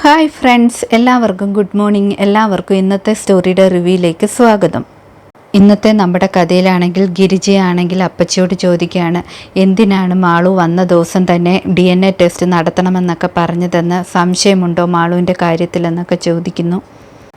Hi friends എല്ലാവർക്കും good morning. എല്ലാവർക്കും ഇന്നത്തെ സ്റ്റോറിയുടെ റിവ്യൂയിലേക്ക് സ്വാഗതം. ഇന്നത്തെ നമ്മുടെ കഥയിലാണെങ്കിൽ ഗിരിജയാണെങ്കിൽ അപ്പച്ചിയോട് ചോദിക്കുകയാണ് എന്തിനാണ് മാളു വന്ന ദിവസം തന്നെ ഡി എൻ എ ടെസ്റ്റ് നടത്തണമെന്നൊക്കെ പറഞ്ഞതെന്ന് സംശയമുണ്ടോ മാളുവിന്റെ കാര്യത്തിലെന്നൊക്കെ ചോദിക്കുന്നു.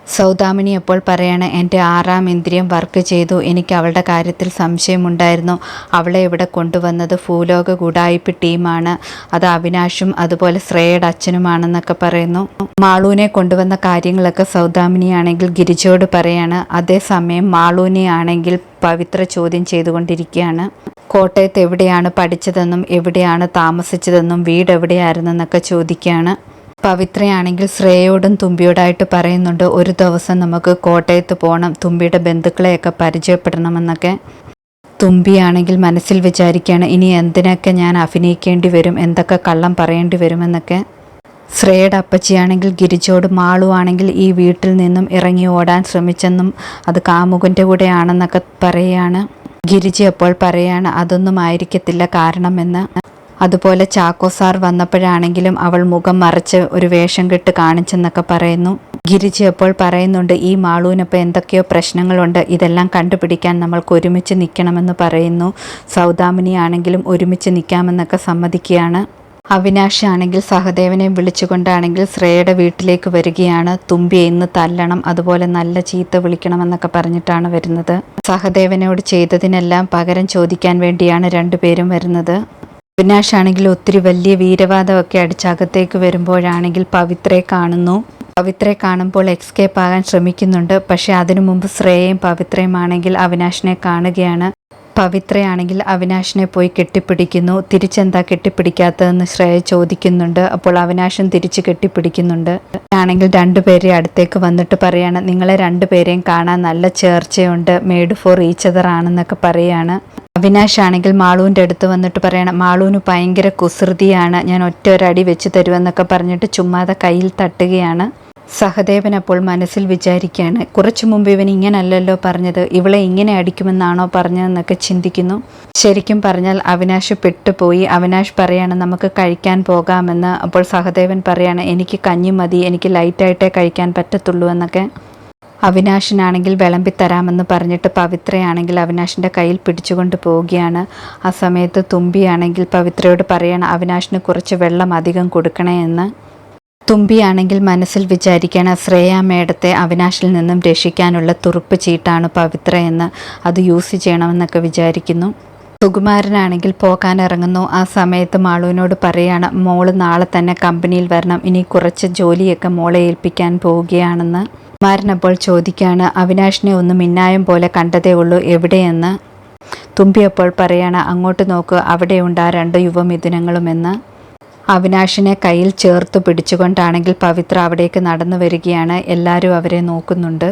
സൗദാമിനി അപ്പോൾ പറയാണ് എന്റെ ആറാം ഇന്ദ്രിയം വർക്ക് ചെയ്തു. എനിക്ക് അവളുടെ കാര്യത്തിൽ സംശയമുണ്ടായിരുന്നു. അവളെ ഇവിടെ കൊണ്ടുവന്നത് ഭൂലോക ഗുഡായിപ്പ് ടീമാണ്. അത് അവിനാഷും അതുപോലെ ശ്രേയയുടെ അച്ഛനുമാണെന്നൊക്കെ പറയുന്നു. മാളൂനെ കൊണ്ടുവന്ന കാര്യങ്ങളൊക്കെ സൗദാമിനിയാണെങ്കിൽ ഗിരിജയോട് പറയാണ്. അതേസമയം മാളൂനെ ആണെങ്കിൽ പവിത്ര ചോദ്യം ചെയ്തുകൊണ്ടിരിക്കുകയാണ്. കോട്ടയത്ത് എവിടെയാണ് പഠിച്ചതെന്നും എവിടെയാണ് താമസിച്ചതെന്നും വീട് എവിടെയായിരുന്നെന്നൊക്കെ ചോദിക്കുകയാണ്. പവിത്രയാണെങ്കിൽ ശ്രേയോടും തുമ്പിയോടായിട്ട് പറയുന്നുണ്ട് ഒരു ദിവസം നമുക്ക് കോട്ടയത്ത് പോകണം തുമ്പിയുടെ ബന്ധുക്കളെയൊക്കെ പരിചയപ്പെടണമെന്നൊക്കെ. തുമ്പിയാണെങ്കിൽ മനസ്സിൽ വിചാരിക്കുകയാണ് ഇനി എന്തിനൊക്കെ ഞാൻ അഭിനയിക്കേണ്ടി വരും എന്തൊക്കെ കള്ളം പറയേണ്ടി വരുമെന്നൊക്കെ. ശ്രേയുടെ അപ്പച്ചിയാണെങ്കിൽ ഗിരിജോട് മാളുവാണെങ്കിൽ ഈ വീട്ടിൽ നിന്നും ഇറങ്ങി ഓടാൻ ശ്രമിച്ചെന്നും അത് കാമുകന്റെ കൂടെയാണെന്നൊക്കെ പറയുകയാണ് ഗിരിജി അപ്പോൾ പറയാണ് അതൊന്നും ആയിരിക്കത്തില്ല കാരണമെന്ന്. അതുപോലെ ചാക്കോ സാർ വന്നപ്പോഴാണെങ്കിലും അവൾ മുഖം മറച്ച് ഒരു വേഷം കെട്ട് കാണിച്ചെന്നൊക്കെ പറയുന്നു. ഗിരിജി അപ്പോൾ പറയുന്നുണ്ട് ഈ മാളൂനപ്പം എന്തൊക്കെയോ പ്രശ്നങ്ങളുണ്ട് ഇതെല്ലാം കണ്ടുപിടിക്കാൻ നമ്മൾക്ക് ഒരുമിച്ച് നിൽക്കണമെന്ന് പറയുന്നു. സൗദാമിനി ആണെങ്കിലും ഒരുമിച്ച് നിൽക്കാമെന്നൊക്കെ സമ്മതിക്കുകയാണ്. അവിനാഷ് ആണെങ്കിൽ സഹദേവനെ വിളിച്ചുകൊണ്ടാണെങ്കിൽ ശ്രേയയുടെ വീട്ടിലേക്ക് വരികയാണ്. തുമ്പിയെ ഇന്ന് തല്ലണം അതുപോലെ നല്ല ചീത്ത വിളിക്കണമെന്നൊക്കെ പറഞ്ഞിട്ടാണ് വരുന്നത്. സഹദേവനോട് ചെയ്തതിനെല്ലാം പകരം ചോദിക്കാൻ വേണ്ടിയാണ് രണ്ടുപേരും വരുന്നത്. അവിനാഷ് ആണെങ്കിൽ ഒത്തിരി വലിയ വീരവാദമൊക്കെ അടിച്ചകത്തേക്ക് വരുമ്പോഴാണെങ്കിൽ പവിത്രയെ കാണുന്നു. പവിത്രയെ കാണുമ്പോൾ എക്സ്കേപ്പ് ആകാൻ ശ്രമിക്കുന്നുണ്ട്. പക്ഷേ അതിനു മുമ്പ് ശ്രേയയും പവിത്രയും ആണെങ്കിൽ അവിനാഷിനെ കാണുകയാണ്. പവിത്രയാണെങ്കിൽ അവിനാഷിനെ പോയി കെട്ടിപ്പിടിക്കുന്നു. തിരിച്ചെന്താ കെട്ടിപ്പിടിക്കാത്തതെന്ന് ശ്രേയ ചോദിക്കുന്നുണ്ട്. അപ്പോൾ അവിനാശും തിരിച്ച് കെട്ടിപ്പിടിക്കുന്നുണ്ട്. ആണെങ്കിൽ രണ്ടുപേരെ അടുത്തേക്ക് വന്നിട്ട് പറയാണ് നിങ്ങളെ രണ്ടുപേരെയും കാണാൻ നല്ല ചേർച്ചയുണ്ട്. മെയ്ഡ് ഫോർ ഈച്ചതർ ആണെന്നൊക്കെ പറയാണ്. അവിനാഷ് ആണെങ്കിൽ മാളുവിന്റെ അടുത്ത് വന്നിട്ട് പറയണം മാളുവിന് ഭയങ്കര കുസൃതിയാണ് ഞാൻ ഒറ്റ ഒരടി വെച്ച് തരുമെന്നൊക്കെ പറഞ്ഞിട്ട് ചുമ്മാതെ കയ്യിൽ തട്ടുകയാണ്. സഹദേവൻ അപ്പോൾ മനസ്സിൽ വിചാരിക്കുകയാണ് കുറച്ചു മുമ്പ് ഇവൻ ഇങ്ങനല്ലല്ലോ പറഞ്ഞത് ഇവളെ ഇങ്ങനെ അടിക്കുമെന്നാണോ പറഞ്ഞതെന്നൊക്കെ ചിന്തിക്കുന്നു. ശരിക്കും പറഞ്ഞാൽ അവിനാഷ് പെട്ടുപോയി അവിനാഷ് പറയാണ് നമുക്ക് കഴിക്കാൻ പോകാമെന്ന്. അപ്പോൾ സഹദേവൻ പറയാണ് എനിക്ക് കഞ്ഞി മതി എനിക്ക് ലൈറ്റായിട്ടേ കഴിക്കാൻ പറ്റത്തുള്ളൂ എന്നൊക്കെ. അവിനാശിനാണെങ്കിൽ വിളമ്പിത്തരാമെന്ന് പറഞ്ഞിട്ട് പവിത്രയാണെങ്കിൽ അവിനാശിന്റെ കയ്യിൽ പിടിച്ചുകൊണ്ട് പോവുകയാണ്. ആ സമയത്ത് തുമ്പിയാണെങ്കിൽ പവിത്രയോട് പറയണം അവിനാശിന് കുറച്ച് വെള്ളം അധികം കൊടുക്കണേ എന്ന്. തുമ്പിയാണെങ്കിൽ മനസ്സിൽ വിചാരിക്കണം ശ്രേയ മേഡത്തെ അവിനാശിൽ നിന്നും രക്ഷിക്കാനുള്ള തുറുപ്പ് ചീട്ടാണ് പവിത്ര എന്ന്. അത് യൂസ് ചെയ്യണമെന്നൊക്കെ വിചാരിക്കുന്നു. സുകുമാരനാണെങ്കിൽ പോകാൻ ഇറങ്ങുന്നു. ആ സമയത്ത് മാളുവിനോട് പറയാണ് മോൾ നാളെ തന്നെ കമ്പനിയിൽ വരണം. ഇനി കുറച്ച് ജോലിയൊക്കെ മോളെ ഏൽപ്പിക്കാൻ പോവുകയാണെന്ന്. മാരനപ്പോൾ ചോദിക്കുകയാണ് അവിനാഷിനെ ഒന്ന് മിന്നായം പോലെ കണ്ടതേ ഉള്ളൂ എവിടെയെന്ന്? തുമ്പിയപ്പോൾ പറയാണ് അങ്ങോട്ട് നോക്ക് അവിടെയുണ്ട് ആ രണ്ട് യുവമിഥുനങ്ങളുമെന്ന്. അവിനാഷിനെ കയ്യിൽ ചേർത്ത് പിടിച്ചുകൊണ്ടാണെങ്കിൽ പവിത്ര അവിടേക്ക് നടന്നു വരികയാണ് എല്ലാവരും അവരെ നോക്കുന്നുണ്ട്.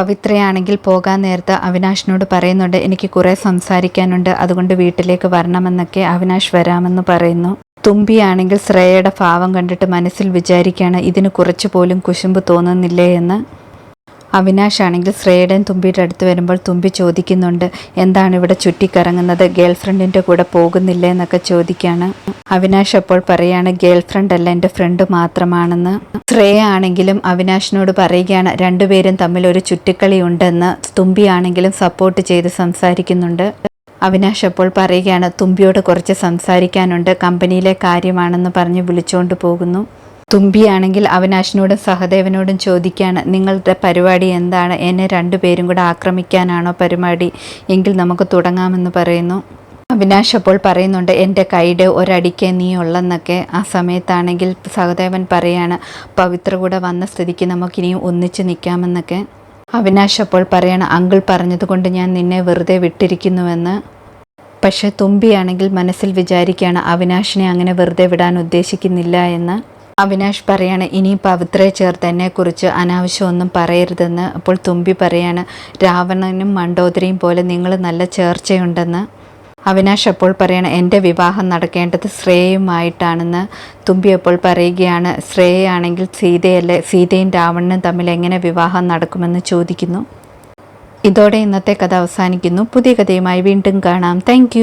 പവിത്രയാണെങ്കിൽ പോകാൻ നേരത്ത് അവിനാഷിനോട് പറയുന്നുണ്ട് എനിക്ക് കുറേ സംസാരിക്കാനുണ്ട് അതുകൊണ്ട് വീട്ടിലേക്ക് വരണമെന്നൊക്കെ അവിനാഷ് വരാമെന്ന് പറയുന്നു. തുമ്പിയാണെങ്കിൽ ശ്രേയയുടെ ഭാവം കണ്ടിട്ട് മനസ്സിൽ വിചാരിക്കുകയാണ് ഇതിന് കുറച്ചു പോലും കുശുമ്പ് തോന്നുന്നില്ലേ? എന്ന്. അവിനാഷ് ആണെങ്കിൽ ശ്രേയടൻ തുമ്പിയുടെ അടുത്ത് വരുമ്പോൾ തുമ്പി ചോദിക്കുന്നുണ്ട് എന്താണ് ഇവിടെ ചുറ്റിക്കറങ്ങുന്നത്? ഗേൾ ഫ്രണ്ടിന്റെ കൂടെ പോകുന്നില്ലേ? എന്നൊക്കെ ചോദിക്കുകയാണ് അവിനാഷ് അപ്പോൾ പറയാണ് ഗേൾ ഫ്രണ്ട് അല്ല എന്റെ ഫ്രണ്ട് മാത്രമാണെന്ന്. ശ്രേയ ആണെങ്കിലും അവിനാഷിനോട് പറയുകയാണ് രണ്ടുപേരും തമ്മിൽ ഒരു ചുറ്റിക്കളി ഉണ്ടെന്ന് തുമ്പി ആണെങ്കിലും സപ്പോർട്ട് ചെയ്ത് സംസാരിക്കുന്നുണ്ട്. അവിനാഷ് അപ്പോൾ പറയുകയാണ് തുമ്പിയോട് കുറച്ച് സംസാരിക്കാനുണ്ട് കമ്പനിയിലെ കാര്യമാണെന്ന് പറഞ്ഞ് വിളിച്ചുകൊണ്ട് പോകുന്നു. തുമ്പിയാണെങ്കിൽ അവിനാശിനോടും സഹദേവനോടും ചോദിക്കുകയാണ് നിങ്ങളുടെ പരിപാടി എന്താണ്? എന്നെ രണ്ടുപേരും കൂടെ ആക്രമിക്കാനാണോ പരിപാടി? എങ്കിൽ നമുക്ക് തുടങ്ങാമെന്ന് പറയുന്നു. അവിനാശ് അപ്പോൾ പറയുന്നുണ്ട് എന്റെ കൈയുടെ ഒരടിക്ക് നീ ഉള്ളെന്നൊക്കെ ആ സമയത്താണെങ്കിൽ സഹദേവൻ പറയാണ് പവിത്ര കൂടെ വന്ന സ്ഥിതിക്ക് നമുക്കിനിയും ഒന്നിച്ച് നിൽക്കാമെന്നൊക്കെ. അവിനാശ് അപ്പോൾ പറയാണ് അങ്കിൾ പറഞ്ഞതുകൊണ്ട് ഞാൻ നിന്നെ വെറുതെ വിട്ടിരിക്കുന്നുവെന്ന്. പക്ഷേ തുമ്പിയാണെങ്കിൽ മനസ്സിൽ വിചാരിക്കുകയാണ് അവിനാശിനെ അങ്ങനെ വെറുതെ വിടാൻ ഉദ്ദേശിക്കുന്നില്ല എന്ന്. അവിനാഷ് പറയാണ് ഇനി പവിത്രയെ ചേർത്ത് എന്നെക്കുറിച്ച് അനാവശ്യമൊന്നും പറയരുതെന്ന് അപ്പോൾ തുമ്പി പറയാണ് രാവണനും മണ്ടോദരിയും പോലെ നിങ്ങൾ നല്ല ചേർച്ചയുണ്ടെന്ന്? അവിനാഷ് അപ്പോൾ പറയണം എന്റെ വിവാഹം നടക്കേണ്ടത് ശ്രേയുമായിട്ടാണെന്ന് തുമ്പി അപ്പോൾ പറയുകയാണ് ശ്രേയാണെങ്കിൽ സീതയല്ലേ സീതയും രാവണനും തമ്മിൽ എങ്ങനെ വിവാഹം നടക്കുമെന്ന് ചോദിക്കുന്നു. ഇതോടെ ഇന്നത്തെ കഥ അവസാനിക്കുന്നു. പുതിയ കഥയുമായി വീണ്ടും കാണാം. താങ്ക്